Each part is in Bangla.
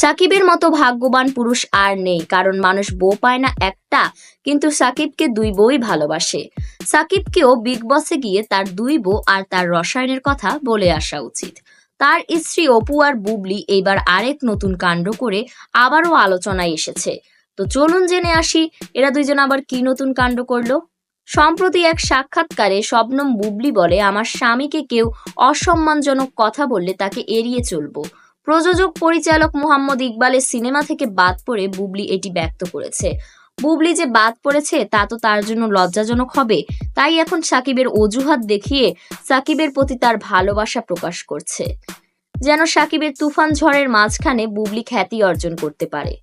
সাকিবের মতো ভাগ্যবান পুরুষ আর নেই, কারণ মানুষ বউ পায় না একটা, কিন্তু সাকিবকে দুই বউই ভালোবাসে। সাকিবকেও বিগ বসে গিয়ে তার দুই বউ আর তার রসায়নের কথা বলে আসা উচিত। তার স্ত্রী অপু আর বুবলি এইবার আরেক নতুন কাণ্ড করে আবারও আলোচনায় এসেছে। তো চলুন জেনে আসি, এরা দুইজন আবার কি নতুন কাণ্ড করল? সম্প্রতি এক সাক্ষাৎকারে শবনম বুবলি বলে, আমার স্বামীকে কেউ অসম্মানজনক কথা বললে তাকে এড়িয়ে চলবো। প্রযোজক পরিচালক মোহাম্মদ ইকবালের সিনেমা থেকে বাদ পড়ে বুবলি এটি ব্যক্ত করেছে। বুবলি যে বাদ পড়েছে, তা তো তার জন্য লজ্জাজনক হবে। তাই এখন সাকিবের অজুহাত দেখিয়ে সাকিবের প্রতি তার ভালোবাসা প্রকাশ করছে। যেন সাকিবের তুফান ঝড়ের মাঝখানে বুবলি খ্যাতি অর্জন করতে পারে।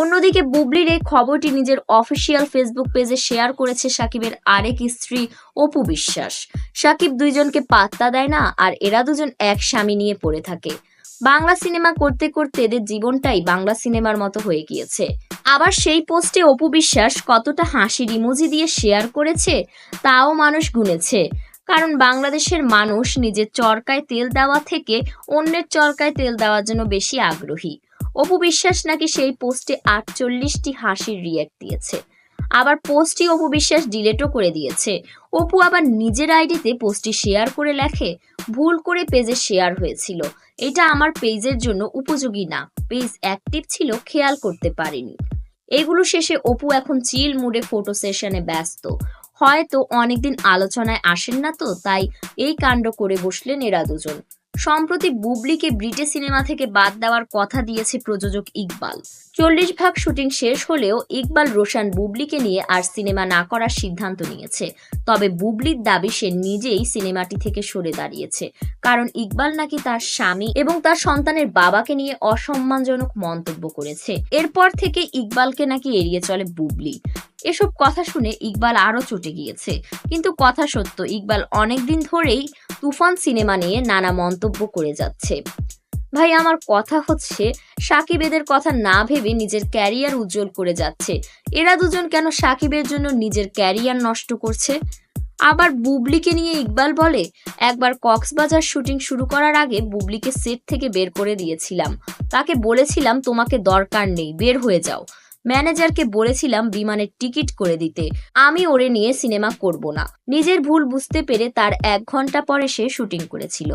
অন্যদিকে বুবলির এই খবরটি নিজের অফিসিয়াল ফেসবুক পেজে শেয়ার করেছে সাকিবের আরেক স্ত্রী অপু বিশ্বাস। সাকিব দুইজনকে পাত্তা দেয় না, আর এরা দুজন এক স্বামী নিয়ে পড়ে থাকে। বাংলা সিনেমা করতে করতে এদের জীবনটাই বাংলা সিনেমার মতো হয়ে গিয়েছে। আবার সেই পোস্টে অপু বিশ্বাস কতটা হাসির ইমোজি দিয়ে শেয়ার করেছে, তাও মানুষ গুনেছে। কারণ বাংলাদেশের মানুষ নিজের চরকায় তেল দেওয়া থেকে অন্যের চরকায় তেল দেওয়ার জন্য বেশি আগ্রহী। অপু বিশ্বাস নাকি সেই পোস্টে আটচল্লিশটি হাসির রিয়্যাক্ট দিয়েছে। আবার পোস্টটি অপু বিশ্বাস ডিলেটও করে দিয়েছে। অপু আবার নিজের আইডিতে পোস্টটি শেয়ার করে লেখে, ভুল করে পেজে শেয়ার হয়েছিল। এটা আমার পেজের জন্য উপযোগী না। পেজ অ্যাক্টিভ ছিল, খেয়াল করতে পারিনি। এগুলো শেষে অপু এখন চিল মুডে ফটো সেশনে ব্যস্ত। হয়তো অনেকদিন আলোচনায় আসেন না তো, তাই এই কাণ্ড করে বসলেন এরা দুজন। সম্প্রতি বুবলিকে ব্রিটে সিনেমা থেকে বাদ দেওয়ার কথা দিয়েছে প্রযোজক ইকবাল। চল্লিশ ভাগ শুটিং শেষ হলেও ইকবাল, রোশান বুবলিকে নিয়ে আর সিনেমা না করার সিদ্ধান্ত নিয়েছে। তবে বুবলির দাবি সে নিজেই সিনেমাটি থেকে সরে দাঁড়িয়েছে। কারণ ইকবাল নাকি তার স্বামী এবং তার সন্তানের বাবাকে নিয়ে অসম্মানজনক মন্তব্য করেছে। এরপর থেকে ইকবালকে নাকি এড়িয়ে চলে বুবলি। এসব কথা শুনে ইকবাল আরও চটে গিয়েছে। কিন্তু কথা সত্য, ইকবাল অনেকদিন ধরেই তুফান সিনেমা নিয়ে নানা মন্তব্য করে যাচ্ছে। ভাই, আমার কথা হচ্ছে সাকিব এদের কথা না ভেবে নিজের ক্যারিয়ার উজ্জ্বল করে যাচ্ছে। এরা দুজন কেন সাকিবের জন্য নিজের ক্যারিয়ার নষ্ট করছে? আবার বুবলিকে নিয়ে ইকবাল বলে, একবার কক্সবাজার শুটিং শুরু করার আগে বুবলিকে সেট থেকে বের করে দিয়েছিলাম। তাকে বলেছিলাম, তোমাকে দরকার নেই, বের হয়ে যাও। ম্যানেজারকে বলেছিলাম বিমানের টিকিট করে দিতে। আমি ওরে নিয়ে সিনেমা করব না। নিজের ভুল বুঝতে পেরে তার এক ঘণ্টা পরে সে শুটিং করেছিল।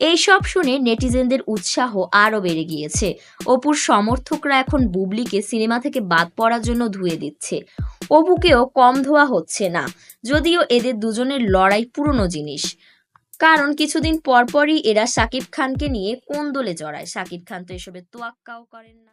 এইসব শুনে নেটিজেনদের উৎসাহ আরও বেড়ে গিয়েছে। অপুর সমর্থকরা এখন বুবলিকে সিনেমা থেকে বাদ পড়ার জন্য ধুয়ে দিচ্ছে। অপুকেও কম ধোয়া হচ্ছে না, যদিও এদের দুজনের লড়াই পুরনো জিনিস। কারণ কিছুদিন পরপরই এরা শাকিব খানকে নিয়ে কোন দোলে জড়ায়। শাকিব খান তো এসবের তোয়াক্কাও করেন না।